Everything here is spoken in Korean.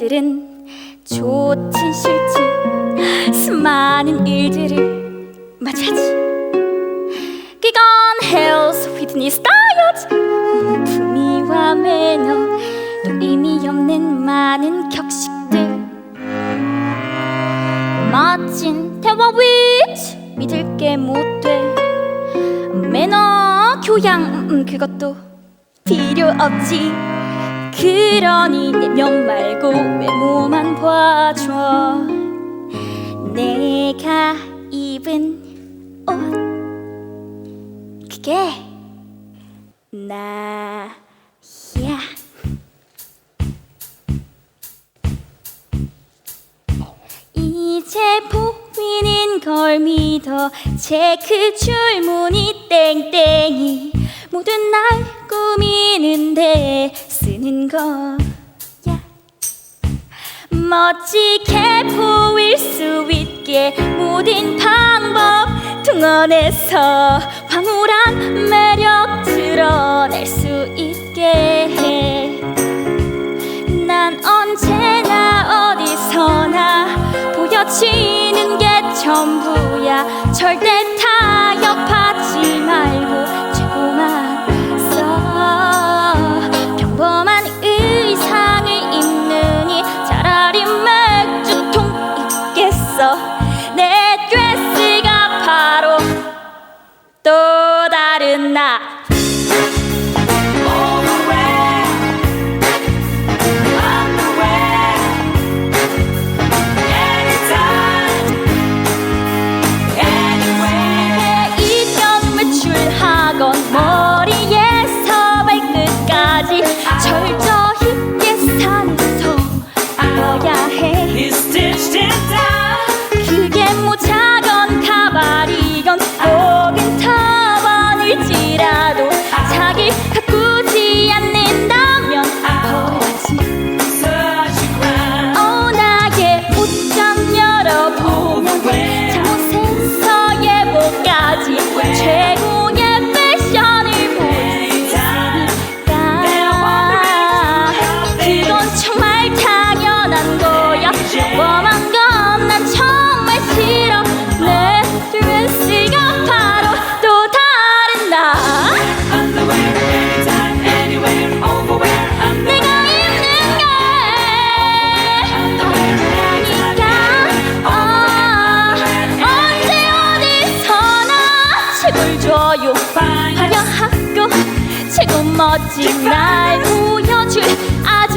오늘은 좋든 싫든 수많은 일들을 맞이하지. 그건 헬스, 피트니스, 다이어트 품위와 매너 또 의미 없는 많은 격식들. 멋진 대화 위치 믿을 게 못돼. 매너 교양 음, 그것도 필요 없지 그러니 내면 말고 외모만 봐줘. 내가 입은 옷 그게 나야. 이제 보이는 걸 믿어. 체크 줄무늬 땡땡이 모든 날 꾸미는데 쓰는 거야 멋지게 보일 수 있게 모든 방법 동원해서 황홀한 매 다른 나 최고 보여요. 반려 학교 최고 멋진 날 보여줄 아